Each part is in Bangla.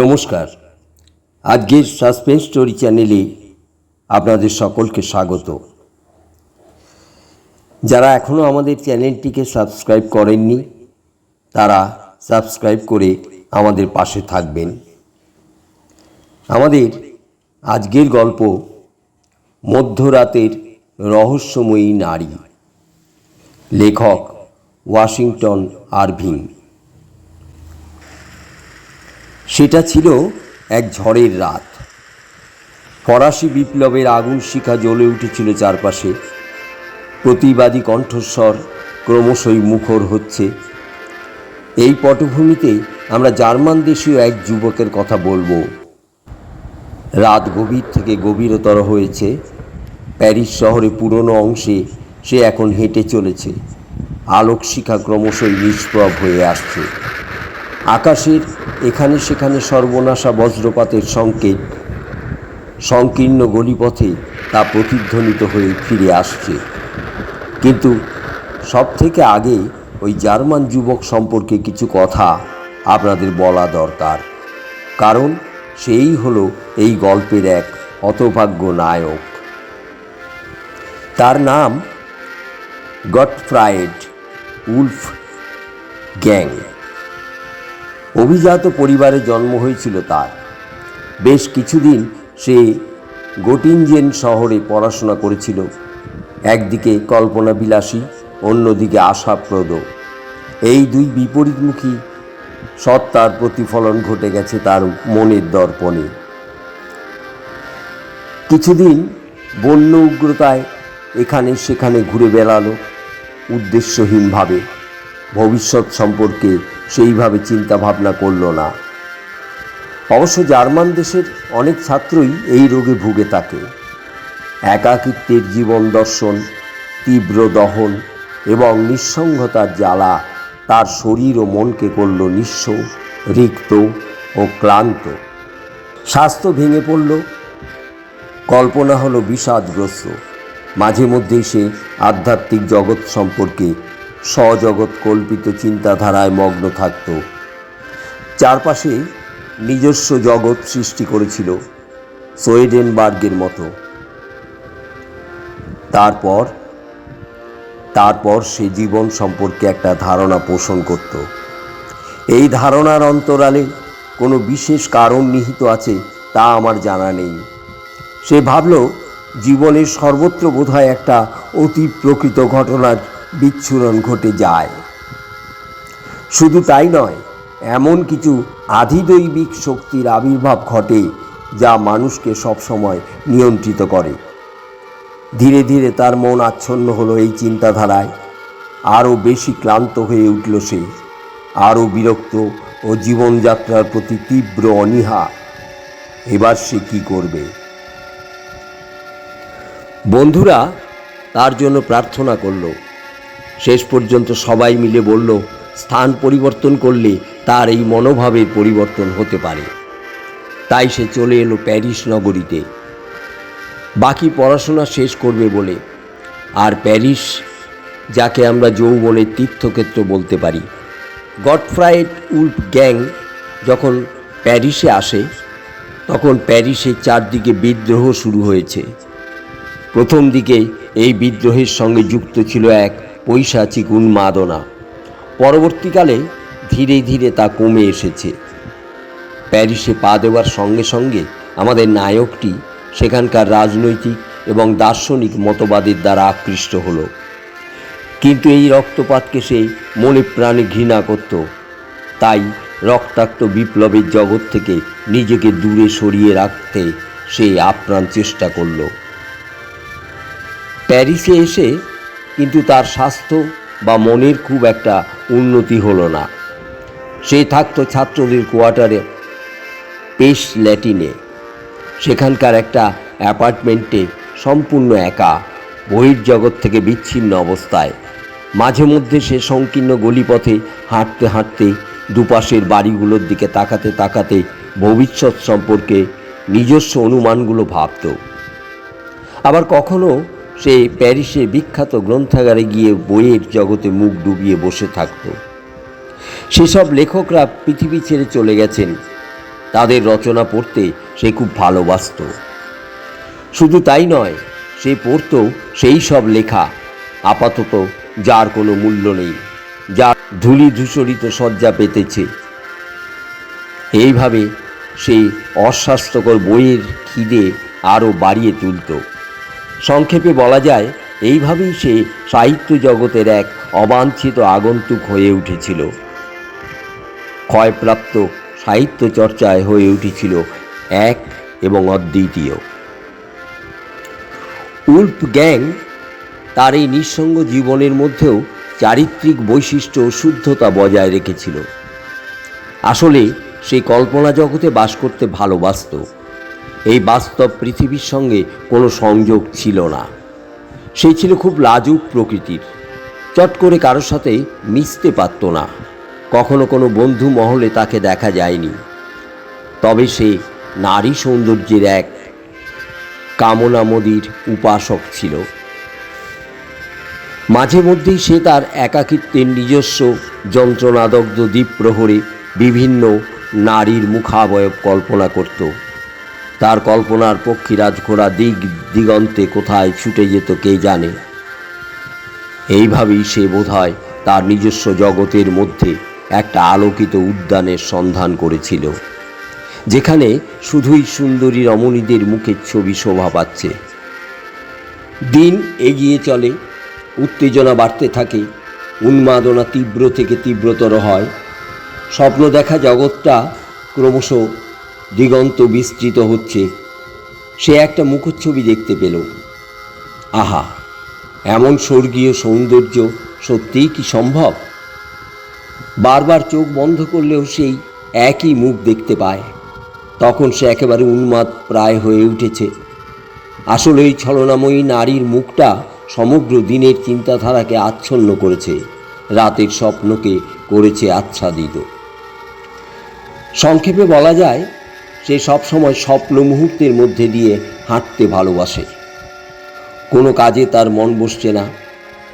নমস্কার। আজকের সাসপেন্স স্টোরি চ্যানেলে আপনাদের সকলকে স্বাগত। যারা এখনও আমাদের চ্যানেলটিকে সাবস্ক্রাইব করেননি, তারা সাবস্ক্রাইব করে আমাদের পাশে থাকবেন। আমাদের আজকের গল্প মধ্যরাতের রহস্যময়ী নারী। লেখক ওয়াশিংটন আরভিং সেটা ছিল এক ঝড়ের রাত। ফরাসি বিপ্লবের আগুন শিখা জ্বলে উঠেছিল চারপাশে। প্রতিবাদী কণ্ঠস্বর ক্রমশই মুখর হচ্ছে। এই পটভূমিতে আমরা জার্মান দেশীয় এক যুবকের কথা বলব। রাত গভীর থেকে গভীরতর হয়েছে। প্যারিস শহরে পুরনো অংশে সে এখন হেঁটে চলেছে। আলোক শিখা ক্রমশই নিষ্প্রভ হয়ে আসছে। আকাশের এখানে সেখানে সর্বনাশা বজ্রপাতের সংকেত সংকীর্ণ গলিপথে তা প্রতিধ্বনিত হয়ে ফিরে আসছে। কিন্তু সব থেকে আগে ওই জার্মান যুবক সম্পর্কে কিছু কথা আপনাদের বলা দরকার। কারণ সেই হলো এই গল্পের এক হতভাগ্য নায়ক। তার নাম গটফ্রায়েড উলফ গ্যাং। অভিজাত পরিবারে জন্ম হয়েছিল তার। বেশ কিছুদিন সে গোটিনজেন শহরে পড়াশোনা করেছিল। একদিকে কল্পনা বিলাসী অন্যদিকে আশাপ্রদ। এই দুই বিপরীতমুখী সত্তার প্রতিফলন ঘটে গেছে তার মনের দর্পণে। কিছুদিন বন্য উগ্রতায় এখানে সেখানে ঘুরে বেড়ালো উদ্দেশ্যহীনভাবে। ভবিষ্যৎ সম্পর্কে সেইভাবে চিন্তা ভাবনা করল না। অবশ্য জার্মান দেশের অনেক ছাত্রই এই রোগে ভুগে থাকে। একাকিত্বের জীবন দর্শন, তীব্র দহন এবং নিঃসঙ্গতার জ্বালা তার শরীর ও মনকে করল নিঃস্ব, রিক্ত ও ক্লান্ত। স্বাস্থ্য ভেঙে পড়ল। কল্পনা হলো বিষাদগ্রস্ত। মাঝে মধ্যেই সে আধ্যাত্মিক জগৎ সম্পর্কে স্বজগৎ কল্পিত চিন্তাধারায় মগ্ন থাকত। চারপাশে নিজস্ব জগৎ সৃষ্টি করেছিল সোয়েডেনবার্গের মতো। তারপর তারপর সে জীবন সম্পর্কে একটা ধারণা পোষণ করত। এই ধারণার অন্তরালে কোনো বিশেষ কারণ নিহিত আছে তা আমার জানা নেই। সে ভাবল, জীবনের সর্বত্র বোধহয় একটা অতি প্রকৃত ঘটনার বিচ্ছুরণ ঘটে যায়। শুধু তাই নয়, এমন কিছু আধিদৈবিক শক্তির আবির্ভাব ঘটে যা মানুষকে সবসময় নিয়ন্ত্রিত করে। ধীরে ধীরে তার মন আচ্ছন্ন হলো এই চিন্তাধারায়। আরও বেশি ক্লান্ত হয়ে উঠল সে। আরও বিরক্ত ও জীবনযাত্রার প্রতি তীব্র অনীহা। এবার সে কী করবে? বন্ধুরা, তার জন্য প্রার্থনা করল। শেষ পর্যন্ত সবাই মিলে বলল, স্থান পরিবর্তন করলে তার এই মনোভাবে পরিবর্তন হতে পারে। তাই সে চলে এলো প্যারিস নগরীতে। বাকি পড়াশোনা শেষ করবে বলে। আর প্যারিস, যাকে আমরা যৌবনের তীর্থক্ষেত্র বলতে পারি। গডফ্রাইড উল্ফ গ্যাং যখন প্যারিসে আসে, তখন প্যারিসের চারদিকে বিদ্রোহ শুরু হয়েছে। প্রথম দিকে এই বিদ্রোহের সঙ্গে যুক্ত ছিল এক পৈশাচিক উন্মাদনা পরবর্তীকালে ধীরে ধীরে তা কমে এসেছে। প্যারিসে পা দেওয়ার সঙ্গে সঙ্গে আমাদের নায়কটি সেখানকার রাজনৈতিক এবং দার্শনিক মতবাদের দ্বারা আকৃষ্ট হলো। কিন্তু এই রক্তপাতকে সে মনে প্রাণে ঘৃণা করত। তাই রক্তাক্ত বিপ্লবের জগৎ থেকে নিজেকে দূরে সরিয়ে রাখতে সে আপ্রাণ চেষ্টা করল। প্যারিসে এসে কিন্তু তার স্বাস্থ্য বা মনের খুব একটা উন্নতি হলো না। সে থাকতো ছাত্রদের কোয়ার্টারে পেশ ল্যাটিনে। সেখানকার একটা অ্যাপার্টমেন্টে সম্পূর্ণ একা বহির্জগৎ থেকে বিচ্ছিন্ন অবস্থায়। মাঝে মধ্যে সে সংকীর্ণ গলিপথে হাঁটতে হাঁটতে দুপাশের বাড়িগুলোর দিকে তাকাতে তাকাতে ভবিষ্যৎ সম্পর্কে নিজস্ব অনুমানগুলো ভাবত। আবার কখনো সে প্যারিসে বিখ্যাত গ্রন্থাগারে গিয়ে বইয়ের জগতে মুখ ডুবিয়ে বসে থাকত। সেসব লেখকরা পৃথিবী ছেড়ে চলে গেছেন। তাদের রচনা পড়তে সে খুব ভালোবাসত। শুধু তাই নয়, সে পড়ত সেই সব লেখা আপাতত যার কোনো মূল্য নেই যা ধূলি ধূসরিত সজ্জা পেতেছে। এইভাবে সেই অস্বাস্থ্যকর বইয়ের খিদে আরও বাড়িয়ে তুলত। সংক্ষেপে বলা যায়, এইভাবেই সে সাহিত্য জগতের এক অবাঞ্ছিত আগন্তুক হয়ে উঠেছিল। ক্ষয়প্রাপ্ত সাহিত্য চর্চায় হয়ে উঠেছিল এক এবং অদ্বিতীয়। উল্প গ্যাং তার এই নিঃসঙ্গ জীবনের মধ্যেও চারিত্রিক বৈশিষ্ট্য ও শুদ্ধতা বজায় রেখেছিল। আসলে সেই কল্পনা জগতে বাস করতে ভালোবাসত। এই বাস্তব পৃথিবীর সঙ্গে কোনো সংযোগ ছিল না। সে ছিল খুব লাজুক প্রকৃতির। চট করে কারোর সাথে মিশতে পারত না। কখনো কোনো বন্ধু মহলে তাকে দেখা যায়নি। তবে সে নারী সৌন্দর্যের এক কামনামদির উপাসক ছিল। মাঝে মধ্যেই সে তার একাকিত্বের নিজস্ব যন্ত্রণাদগ্ধ দ্বীপ প্রহরে বিভিন্ন নারীর মুখাবয়ব কল্পনা করত। তার কল্পনার পক্ষীরাজ ঘোড়া দিগ দিগন্তে কোথায় ছুটে যেত কে জানে। এইভাবেই সে বোধহয় তার নিজস্ব জগতের মধ্যে একটা আলোকিত উদ্যানের সন্ধান করেছিল, যেখানে শুধুই সুন্দরী রমণীদের মুখের ছবি শোভা পাচ্ছে। দিন এগিয়ে চলে, উত্তেজনা বাড়তে থাকে, উন্মাদনা তীব্র থেকে তীব্রতর হয়। স্বপ্ন দেখা জগৎটা ক্রমশ দিগন্ত বিস্তৃত হচ্ছে। সে একটা মুখচ্ছবি দেখতে পেল। আহা, এমন স্বর্গীয় সৌন্দর্য সত্যিই কি সম্ভব? বারবার চোখ বন্ধ করলেও সেই একই মুখ দেখতে পায়। তখন সে একেবারে উন্মাদ প্রায় হয়ে উঠেছে। আসলে এই ছলনাময়ী নারীর মুখটা সমগ্র দিনের চিন্তাধারাকে আচ্ছন্ন করেছে। রাতের স্বপ্নকে করেছে আচ্ছাদিত। সংক্ষেপে বলা যায় সে সবসময় স্বপ্ন মুহূর্তের মধ্যে দিয়ে হাঁটতে ভালোবাসে। কোনো কাজে তার মন বসছে না।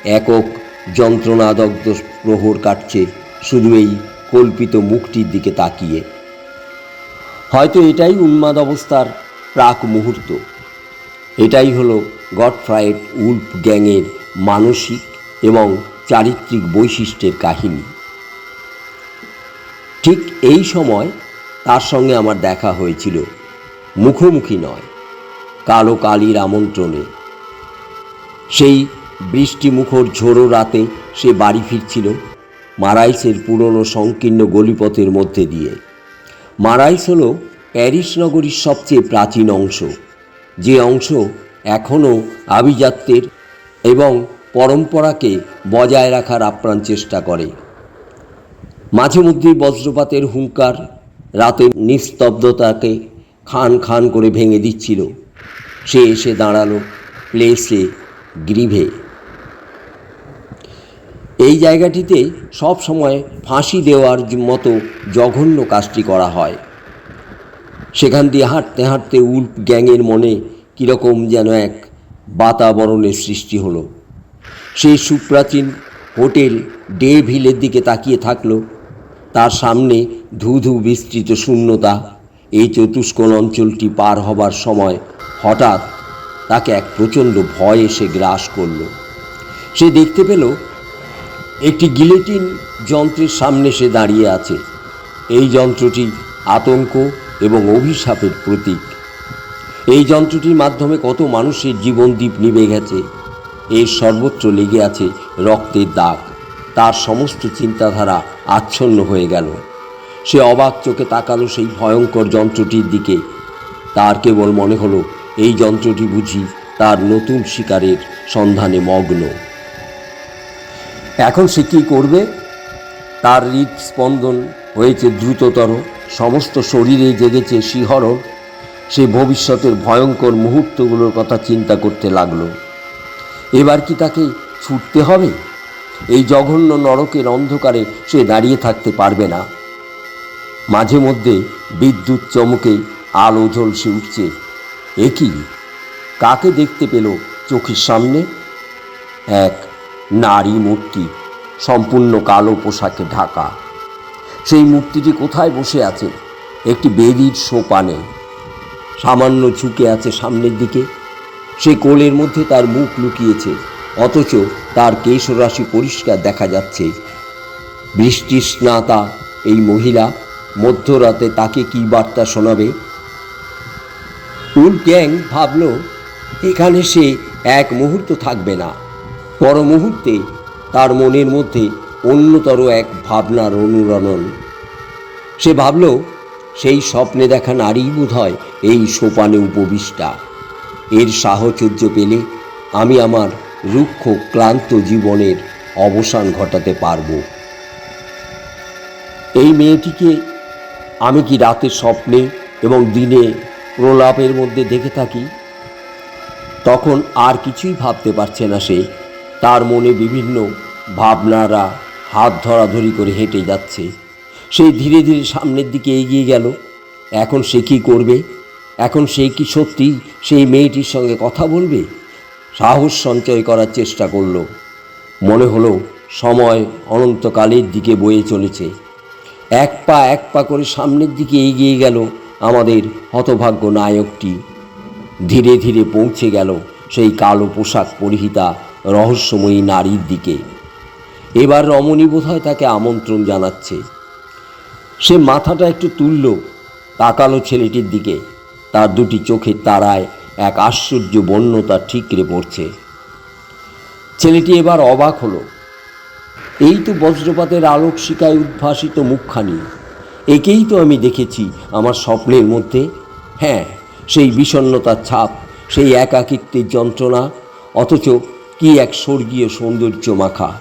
একক যন্ত্রণাদগ্ধ প্রহর কাটছে শুধু এই কল্পিত মুখটির দিকে তাকিয়ে। হয়তো এটাই উন্মাদ অবস্থার প্রাক মুহূর্ত। এটাই হলো গডফ্রাইড উল্ফ গ্যাংয়ের মানসিক এবং চারিত্রিক বৈশিষ্ট্যের কাহিনী। ঠিক এই সময় তার সঙ্গে আমার দেখা হয়েছিল। মুখোমুখি নয়, কালো কালির আমন্ত্রণে। সেই বৃষ্টিমুখর ঝোড়ো রাতে সে বাড়ি ফিরছিল মারাইসের পুরনো সংকীর্ণ গলিপথের মধ্যে দিয়ে। মারাইস হল প্যারিস নগরীর সবচেয়ে প্রাচীন অংশ, যে অংশ এখনও আভিজাত্যের এবং পরম্পরাকে বজায় রাখার আপ্রাণ চেষ্টা করে। মাঝে মধ্যেই বজ্রপাতের হুঙ্কার রাতের নিস্তব্ধতাকে খান খান করে ভেঙে দিচ্ছিল। সে এসে দাঁড়াল প্লেসে গ্রিভে। এই জায়গাটিতে সব সময় ফাঁসি দেওয়ার মতো জঘন্য কাজটি করা হয়। সেখান দিয়ে হাঁটতে হাঁটতে উল্প গ্যাংয়ের মনে কীরকম যেন এক বাতাবরণের সৃষ্টি হলো। সেই সুপ্রাচীন হোটেল ডে ভিলের দিকে তাকিয়ে থাকল তার সামনে ধু ধু বিস্তৃত শূন্যতা। এই চতুষ্কোণ অঞ্চলটি পার হবার সময় হঠাৎ তাকে এক প্রচণ্ড ভয় এসে গ্রাস করল। সে দেখতে পেল একটি গিলেটিন যন্ত্রের সামনে সে দাঁড়িয়ে আছে। এই যন্ত্রটি আতঙ্ক এবং অভিশাপের প্রতীক। এই যন্ত্রটির মাধ্যমে কত মানুষের জীবনদ্বীপ নিভে গেছে। এর সর্বত্র লেগে আছে রক্তের দাগ। তার সমস্ত চিন্তাধারা আচ্ছন্ন হয়ে গেল। সে অবাক চোখে তাকালো সেই ভয়ঙ্কর যন্ত্রটির দিকে। তার কেবল মনে হলো, এই যন্ত্রটি বুঝি তার নতুন শিকারের সন্ধানে মগ্ন। এখন সে কী করবে? তার হৃদস্পন্দন হয়েছে দ্রুততর, সমস্ত শরীরে জেগেছে শিহরণ। সে ভবিষ্যতের ভয়ঙ্কর মুহূর্তগুলোর কথা চিন্তা করতে লাগল। এবার কি তাকে ছুটতে হবে? এই জঘন্য নরকের অন্ধকারে সে দাঁড়িয়ে থাকতে পারবে না। মাঝে মধ্যে বিদ্যুৎ চমকে আলো ঝলসে উঠছে। এ কি? কাকে দেখতে পেল চোখের সামনে? এক নারী মূর্তি, সম্পূর্ণ কালো পোশাকে ঢাকা। সেই মূর্তিটি কোথায় বসে আছে? একটি বেদির সোপানে সামান্য ঝুঁকে আছে সামনের দিকে। সে কোলের মধ্যে তার মুখ লুকিয়েছে। অথচ তার কেশরাশি পরিষ্কার দেখা যাচ্ছে। বৃষ্টি স্নাতা, এই মহিলা মধ্যরাতে তাকে কি বার্তা শোনাবে? উল গ্যাং ভাবল, এখানে সে এক মুহূর্ত থাকবে না। পর মুহূর্তে তার মনের মধ্যে অন্যতর এক ভাবনার অনুরণন। সে ভাবল, সেই স্বপ্নে দেখা নারী বোধ হয় এই সোপানে উপবিষ্টা। এর সাহচর্য পেলে আমি আমার রুক্ষ, ক্লান্ত জীবনের অবসান ঘটাতে পারব। এই মেয়েটিকে আমি কি রাতের স্বপ্নে এবং দিনে প্রলাপের মধ্যে দেখে থাকি? তখন আর কিছুই ভাবতে পারছে না সে। তার মনে বিভিন্ন ভাবনারা হাত ধরাধরি করে হেঁটে যাচ্ছে। সে ধীরে ধীরে সামনের দিকে এগিয়ে গেল। এখন সে কি করবে? এখন সে কি সত্যি সেই মেয়েটির সঙ্গে কথা বলবে? সাহস সঞ্চয় করার চেষ্টা করল। মনে হলো সময় অনন্তকালের দিকে বয়ে চলেছে। এক পা এক পা করে সামনের দিকে এগিয়ে গেল আমাদের হতভাগ্য নায়কটি। ধীরে ধীরে পৌঁছে গেল সেই কালো পোশাক পরিহিতা রহস্যময়ী নারীর দিকে। এবার রমণী বোধহয় তাকে আমন্ত্রণ জানাচ্ছে। সে মাথাটা একটু তুলল, তাকালো ছেলেটির দিকে। তার দুটি চোখের তারায় এক আশ্চর্য বন্যতা ঠিকরে পড়ছে। ছেলেটি এবার অবাক হলো। এই তো বজ্রপাতের আলোক শিকায় উদ্ভাসিত মুখখানি। একেই তো আমি দেখেছি আমার স্বপ্নের মধ্যে। হ্যাঁ সেই বিষণ্ণতার ছাপ, সেই একাকিত্বের যন্ত্রণা, অথচ কি এক স্বর্গীয় সৌন্দর্য মাখা।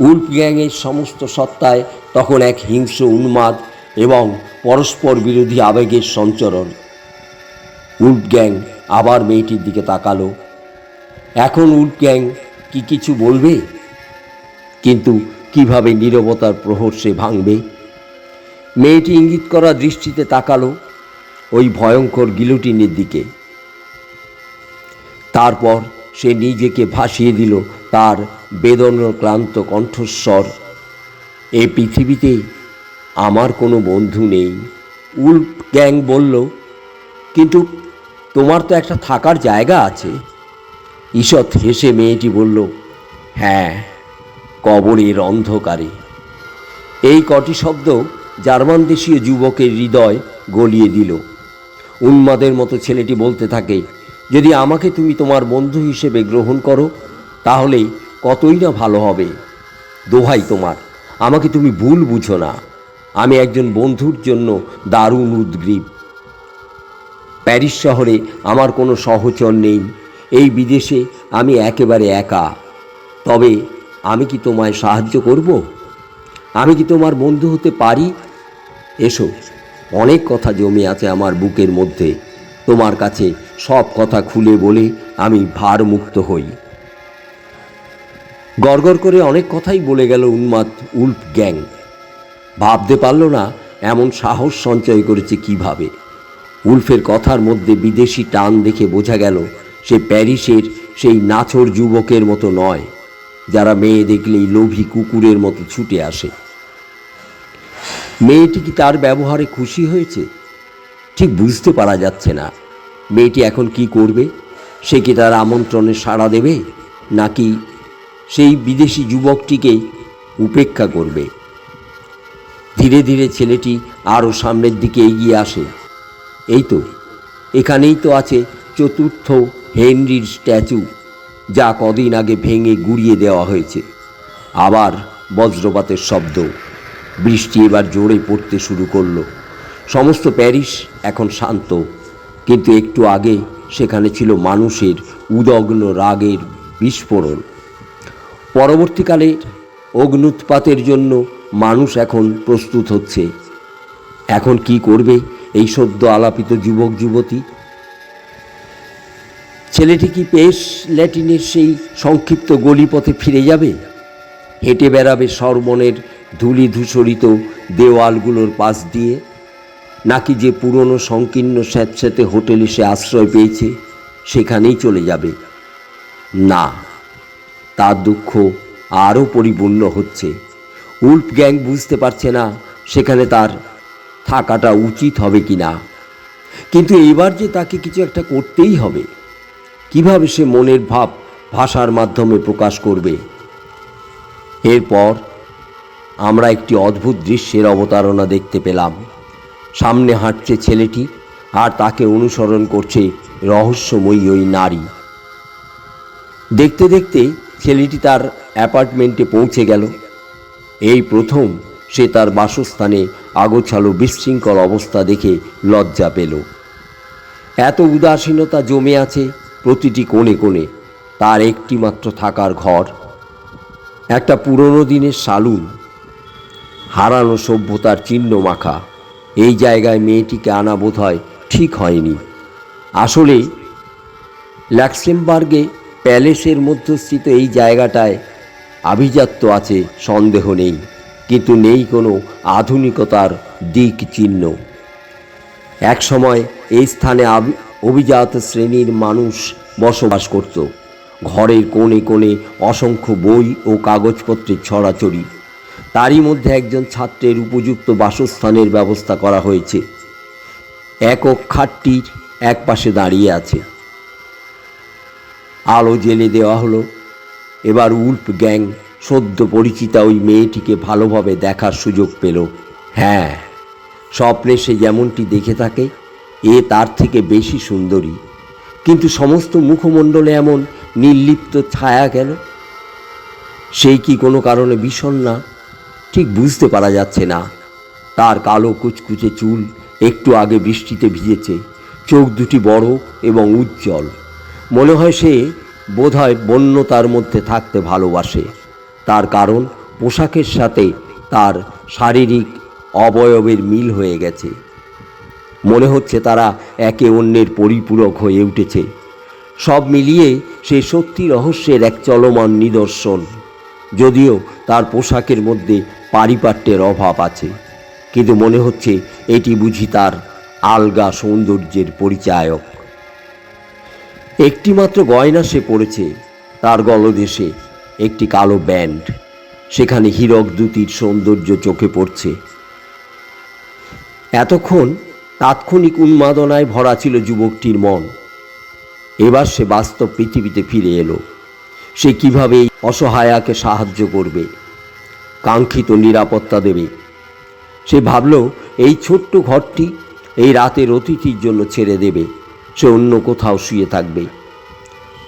উল্প গ্যাংয়ের সমস্ত সত্তায় তখন এক হিংস্র উন্মাদ এবং পরস্পর বিরোধী আবেগের সঞ্চরণ। উল্প গ্যাং আবার মেয়েটির দিকে তাকালো। এখন উল্প গ্যাং কি কিছু বলবে? কিন্তু কীভাবে নীরবতার প্রহর সে ভাঙবে? মেয়েটি ইঙ্গিত করা দৃষ্টিতে তাকালো ওই ভয়ঙ্কর গিলোটিনের দিকে। তারপর সে নিজেকে ভাসিয়ে দিল তার বেদন ক্লান্ত কণ্ঠস্বর। এ পৃথিবীতে আমার কোনো বন্ধু নেই উল্প গ্যাং বলল। কিন্তু তোমার তো একটা থাকার জায়গা আছে। ঈষৎ হেসে মেয়েটি বলল হ্যাঁ কবরের অন্ধকারে। এই কটি শব্দ জার্মান দেশীয় যুবকের হৃদয় গলিয়ে দিল। উন্মাদের মতো ছেলেটি বলতে থাকে, যদি আমাকে তুমি তোমার বন্ধু হিসেবে গ্রহণ করো, তাহলে কতই না ভালো হবে। দোহাই তোমার, আমাকে তুমি ভুল বুঝো না। আমি একজন বন্ধুর জন্য দারুণ উদ্গ্রীব। প্যারিস শহরে আমার কোনো সহচর নেই। এই বিদেশে আমি একেবারে একা। তবে আমি কি তোমায় সাহায্য করব? আমি কি তোমার বন্ধু হতে পারি? এসো, অনেক কথা জমে আছে আমার বুকের মধ্যে। তোমার কাছে সব কথা খুলে বলে আমি ভারমুক্ত হই। গড়গড় করে অনেক কথাই বলে গেল উন্মাদ উল্ফ গ্যাং। ভাবতে পারল না এমন সাহস সঞ্চয় করেছে কীভাবে। উল্ফের কথার মধ্যে বিদেশি টান দেখে বোঝা গেল, সে প্যারিসের সেই নাছর যুবকের মতো নয়, যারা মেয়ে দেখলেই লোভী কুকুরের মতো ছুটে আসে। মেয়েটি কি তার ব্যবহারে খুশি হয়েছে? ঠিক বুঝতে পারা যাচ্ছে না। মেয়েটি এখন কি করবে? সে কি তার আমন্ত্রণে সাড়া দেবে? নাকি সেই বিদেশি যুবকটিকে উপেক্ষা করবে? ধীরে ধীরে ছেলেটি আরও সামনের দিকে এগিয়ে আসে। এই তো, এখানেই তো আছে চতুর্থ হেনরির স্ট্যাচু, যা কদিন আগে ভেঙে গুড়িয়ে দেওয়া হয়েছে। আবার বজ্রপাতের শব্দ, বৃষ্টি এবার জোরে পড়তে শুরু করল। সমস্ত প্যারিস এখন শান্ত, কিন্তু একটু আগে সেখানে ছিল মানুষের উদগ্ন রাগের বিস্ফোরণ। পরবর্তীকালে অগ্নুৎপাতের জন্য মানুষ এখন প্রস্তুত হচ্ছে। এখন কি করবে? এই সদ্য আলাপিত যুবক যুবতী। ছেলেটি কি পেশ ল্যাটিনের সেই সংক্ষিপ্ত গলিপথে ফিরে যাবে? হেঁটে বেড়াবে সরবনের ধুলি ধূসরিত দেওয়ালগুলোর পাশ দিয়ে? নাকি যে পুরনো সংকীর্ণ স্যাঁতস্যাঁতে হোটেলে সে আশ্রয় পেয়েছে, সেখানেই চলে যাবে? না, তার দুঃখ আরও পরিপূর্ণ হচ্ছে। উল্ফ গ্যাং বুঝতে পারছে না, সেখানে তার থাকাটা উচিত হবে কি না? কিন্তু এবার যে তাকে কিছু একটা করতেই হবে, কীভাবে সে মনের ভাব ভাষার মাধ্যমে প্রকাশ করবে? এরপর আমরা একটি অদ্ভুত দৃশ্যের অবতারণা দেখতে পেলাম। সামনে হাঁটছে ছেলেটি আর তাকে অনুসরণ করছে রহস্যময়ী ওই নারী। দেখতে দেখতে ছেলেটি তার অ্যাপার্টমেন্টে পৌঁছে গেল। এই প্রথম সে তার বাসস্থানে আগোছালো বিশৃঙ্খল অবস্থা দেখে লজ্জা পেল। এত উদাসীনতা জমে আছে প্রতিটি কোণে কোণে, তার একটি মাত্র থাকার ঘর। একটা পুরনো দিনের সালুন, হারানো সভ্যতার চিহ্ন মাখা, এই জায়গায় মেয়েটিকে আনা বোধ হয় ঠিক হয়নি। আসলে ল্যাক্সেমবার্গে প্যালেসের মধ্যস্থিত এই জায়গাটায় আভিজাত্য আছে, সন্দেহ নেই। কিন্তু নেই কোনো আধুনিকতার দিক চিহ্ন। এক সময় এই স্থানে অভিজাত শ্রেণির মানুষ বসবাস করত। ঘরের কোণে কোণে অসংখ্য বই ও কাগজপত্রের ছড়াছড়ি। তারই মধ্যে একজন ছাত্রের উপযুক্ত বাসস্থানের ব্যবস্থা করা হয়েছে। একক খাটটির এক পাশে দাঁড়িয়ে আছে। আলো জেলে দেওয়া হলো। এবার উল্প গ্যাং সদ্য পরিচিতা ওই মেয়েটিকে ভালোভাবে দেখার সুযোগ পেল। হ্যাঁ স্বপ্নে সে যেমনটি দেখে থাকে, এ তার থেকে বেশি সুন্দরী। কিন্তু সমস্ত মুখমণ্ডলে এমন নির্লিপ্ত ছায়া কেন? সেই কি কোনো কারণে বিষণ্ণা ঠিক বুঝতে পারা যাচ্ছে না। তার কালো কুচকুচে চুল একটু আগে বৃষ্টিতে ভিজেছে, চোখ দুটি বড় এবং উজ্জ্বল। মনে হয় সে বোধহয় বন্যতার মধ্যে থাকতে ভালোবাসে। তার কারণ পোশাকের সাথে তার শারীরিক অবয়বের মিল হয়ে গেছে। মনে হচ্ছে তারা একে অন্যের পরিপূরক হয়ে উঠেছে। সব মিলিয়ে সে সত্যি রহস্যের এক চলমান নিদর্শন। যদিও তার পোশাকের মধ্যে পারিপাট্যের অভাব আছে, কিন্তু মনে হচ্ছে এটি বুঝি তার আলগা সৌন্দর্যের পরিচায়ক। একটিমাত্র গয়না সে পড়েছে তার গলদেশে। একটি কালো ব্যান্ড। সেখানে হীরক দুতির সৌন্দর্য চোখে পড়ছে। এতক্ষণ তাৎক্ষণিক উন্মাদনায় ভরা ছিল যুবকটির মন। এবার সে বাস্তব পৃথিবীতে ফিরে এলো। সে কীভাবে এই অসহায়াকে সাহায্য করবে? কাঙ্ক্ষিত নিরাপত্তা দেবে? সে ভাবল, এই ছোট্ট ঘরটি এই রাতের অতিথির জন্য ছেড়ে দেবে। সে অন্য কোথাও শুয়ে থাকবে।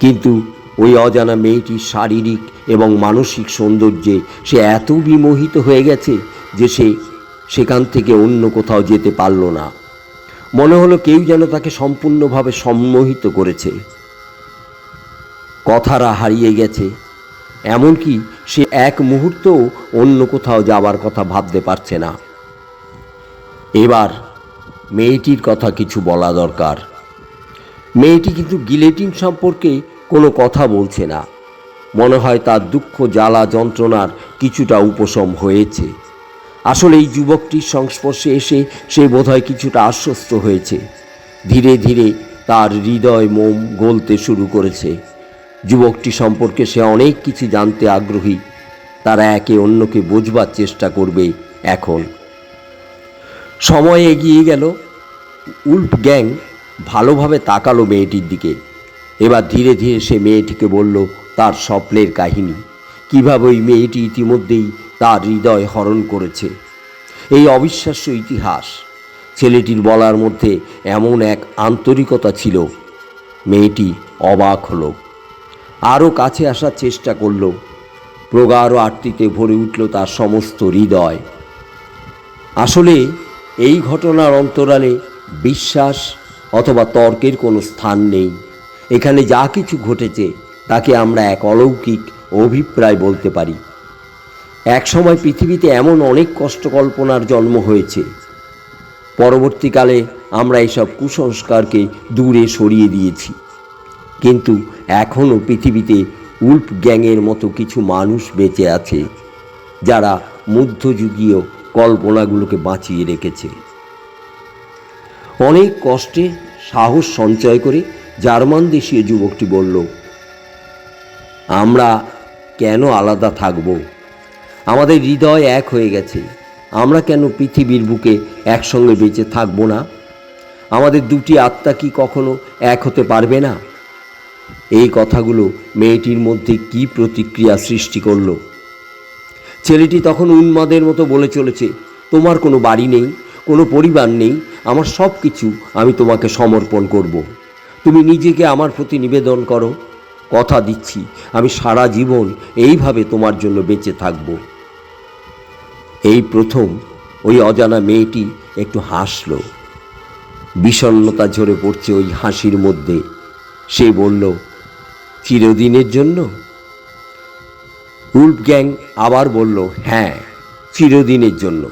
কিন্তু ওই অজানা মেয়েটির শারীরিক এবং মানসিক সৌন্দর্যে সে এত বিমোহিত হয়ে গেছে যে সে সেখান থেকে অন্য কোথাও যেতে পারল না। মনে হলো কেউ যেন তাকে সম্পূর্ণভাবে সম্মোহিত করেছে। কথারা হারিয়ে গেছে, এমনকি সে এক মুহূর্তও অন্য কোথাও যাবার কথা ভাবতে পারছে না। এবার মেয়েটির কথা কিছু বলা দরকার। মেয়েটি কিন্তু গিলেটিন সম্পর্কে কোনো কথা বলছে না। মনে হয় তার দুঃখ, জ্বালা, যন্ত্রণার কিছুটা উপশম হয়েছে। আসলে এই যুবকটির সংস্পর্শে এসে সে বোধহয় কিছুটা আশ্বস্ত হয়েছে। ধীরে ধীরে তার হৃদয় মোম গলতে শুরু করেছে। যুবকটি সম্পর্কে সে অনেক কিছু জানতে আগ্রহী। তারা একে অন্যকে বোঝবার চেষ্টা করবে এখন। সময় এগিয়ে গেল। উল্ফ গ্যাং ভালোভাবে তাকালো মেয়েটির দিকে। এবার ধীরে ধীরে সে মেয়েটিকে বলল, তার স্বপ্নের কাহিনী। কীভাবে ওই মেয়েটি ইতিমধ্যেই তার হৃদয় হরণ করেছে? এই অবিশ্বাস্য ইতিহাস ছেলেটির বলার মধ্যে এমন এক আন্তরিকতা ছিল। মেয়েটি অবাক হল। আরও কাছে আসার চেষ্টা করল। প্রগাঢ় আরতিতে ভরে উঠল তার সমস্ত হৃদয়। আসলে এই ঘটনার অন্তরালে বিশ্বাস অথবা তর্কের কোনো স্থান নেই। এখানে যা কিছু ঘটেছে, তাকে আমরা এক অলৌকিক অভিপ্রায় বলতে পারি। এক সময় পৃথিবীতে এমন অনেক কষ্ট কল্পনার জন্ম হয়েছে। পরবর্তীকালে আমরা এসব কুসংস্কারকে দূরে সরিয়ে দিয়েছি। কিন্তু এখনও পৃথিবীতে উল্ফ গ্যাংয়ের মতো কিছু মানুষ বেঁচে আছে, যারা মধ্যযুগীয় কল্পনাগুলোকে বাঁচিয়ে রেখেছে। অনেক কষ্টে সাহস সঞ্চয় করে জার্মান দেশীয় যুবকটি বলল, আমরা কেন আলাদা থাকব? আমাদের হৃদয় এক হয়ে গেছে। আমরা কেন পৃথিবীর বুকে একসঙ্গে বেঁচে থাকব না? আমাদের দুটি আত্মা কি কখনো এক হতে পারবে না? এই কথাগুলো মেয়েটির মধ্যে কি প্রতিক্রিয়া সৃষ্টি করল? ছেলেটি তখন উন্মাদের মতো বলে চলেছে, তোমার কোনো বাড়ি নেই, কোনো পরিবার নেই, আমার সব কিছু আমি তোমাকে সমর্পণ করব। তুমি নিজেকে আমার প্রতি নিবেদন করো। কথা দিচ্ছি, আমি সারা জীবন এইভাবে তোমার জন্য বেঁচে থাকব। এই প্রথম ওই অজানা মেয়েটি একটু হাসল। বিষণ্ণতা ঝরে পড়ছে ওই হাসির মধ্যে। সে বলল, চিরদিনের জন্য? উল্ফ গ্যাং আবার বলল হ্যাঁ চিরদিনের জন্য।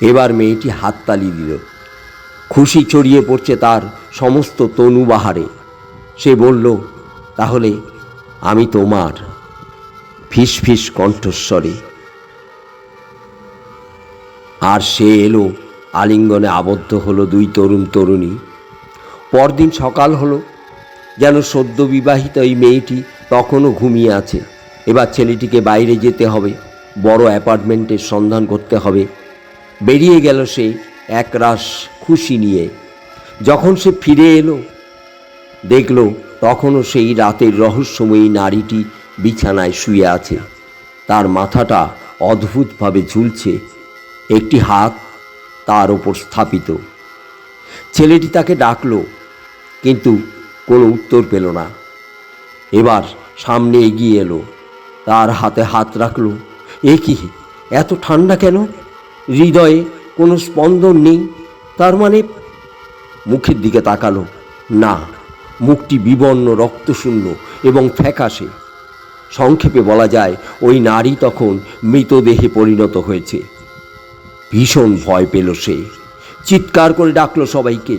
এবার মেয়েটি হাততালি দিল। খুশি ছড়িয়ে পড়ছে তার সমস্ত তনু বাহারে। সে বলল, তাহলে আমি তোমার ফিস ফিস কণ্ঠস্বরে। আর সে এলো, আলিঙ্গনে আবদ্ধ হলো দুই তরুণ তরুণী। পরদিন সকাল হলো, যেন সদ্য বিবাহিত এই মেয়েটি তখনও ঘুমিয়ে আছে। এবার ছেলেটিকে বাইরে যেতে হবে, বড় অ্যাপার্টমেন্টের সন্ধান করতে হবে। বেরিয়ে গেল সে একরাশ খুশি নিয়ে। যখন সে ফিরে এলো, দেখল তখনও সেই রাতের রহস্যময়ী নারীটি বিছানায় শুয়ে আছে। তার মাথাটা অদ্ভুতভাবে ঝুলছে, একটি হাত তার ওপর স্থাপিত। ছেলেটি তাকে ডাকলো, কিন্তু কোনো উত্তর পেল না। এবার সামনে এগিয়ে এলো, তার হাতে হাত রাখল। এ কি, এত ঠান্ডা কেন? হৃদয়ে কোনো স্পন্দন নেই। তার মানে মুখের দিকে তাকালো। না, মুখটি বিবর্ণ, রক্তশূন্য এবং ফ্যাকাশে। সংক্ষেপে বলা যায়, ওই নারী তখন মৃতদেহে পরিণত হয়েছে। ভীষণ ভয় পেল সে। চিৎকার করে ডাকলো সবাইকে।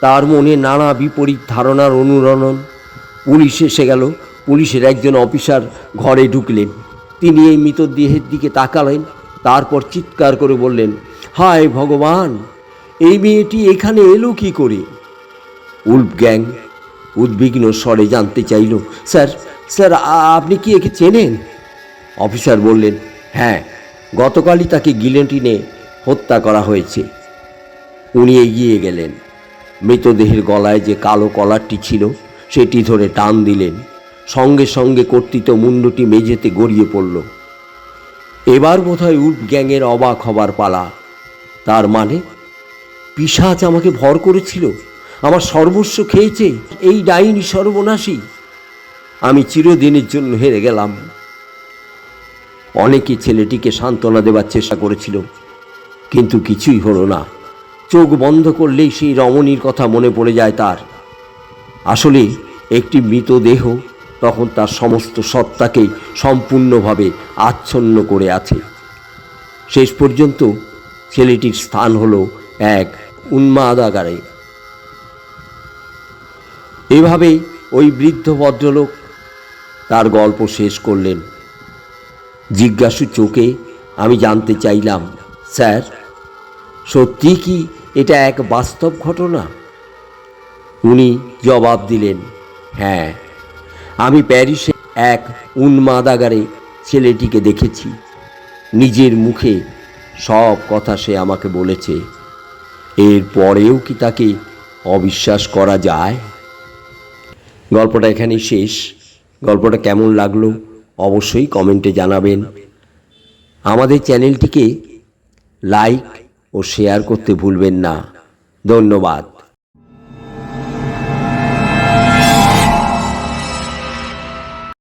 তার মনে নানা বিপরীত ধারণার অনুরণন। পুলিশ এসে গেল। পুলিশের একজন অফিসার ঘরে ঢুকলেন। তিনি এই মৃতদেহের দিকে তাকালেন। তারপর চিৎকার করে বললেন হায় ভগবান, এই মেয়েটি এখানে এলো কি করে? উল্ফ গ্যাং উদ্বিগ্ন স্বরে জানতে চাইল, স্যার স্যার আপনি কি একে চেনেন? অফিসার বললেন হ্যাঁ গতকালই তাকে গিলেটিনে হত্যা করা হয়েছে। উনি এগিয়ে গেলেন। মৃতদেহের গলায় যে কালো কলারটি ছিল, সেটি ধরে টান দিলেন। সঙ্গে সঙ্গে কর্তৃত মুন্ডটি মেঝেতে গড়িয়ে পড়ল। এবার বোধহয় উল্ফ গ্যাংয়ের অবাক হবার পালা তার মানে পিসাচ আমাকে ভর করেছিল, আমার সর্বস্ব খেয়েছে, এই ডাইনি সর্বনাশী। আমি চিরদিনের জন্য হেরে গেলাম। অনেকে ছেলেটিকে সান্ত্বনা দেবার চেষ্টা করেছিল, কিন্তু কিছুই হলো না। চোখ বন্ধ করলেই সেই রমণীর কথা মনে পড়ে যায় তার। আসলে একটি মৃতদেহ তখন তার সমস্ত সত্তাকেই সম্পূর্ণভাবে আচ্ছন্ন করে আছে। শেষ পর্যন্ত ছেলেটির স্থান হলো এক উন্মাদাগারে। এভাবেই ওই বৃদ্ধ ভদ্রলোক তার গল্প শেষ করলেন। জিজ্ঞাসু চোখে আমি জানতে চাইলাম, স্যার, সত্যি কি এটা এক বাস্তব ঘটনা? উনি জবাব দিলেন হ্যাঁ আমি প্যারিসে এক উন্মাদাগারে ছেলেটিকে দেখেছি। নিজের মুখে সব কথা সে আমাকে বলেছে। এর পরেও কি তাকে অবিশ্বাস করা যায়? গল্পটা এখানেই শেষ। গল্পটা কেমন লাগল অবশ্যই কমেন্টে জানাবেন। আমাদের চ্যানেলটিকে লাইক ও শেয়ার করতে ভুলবেন না। ধন্যবাদ।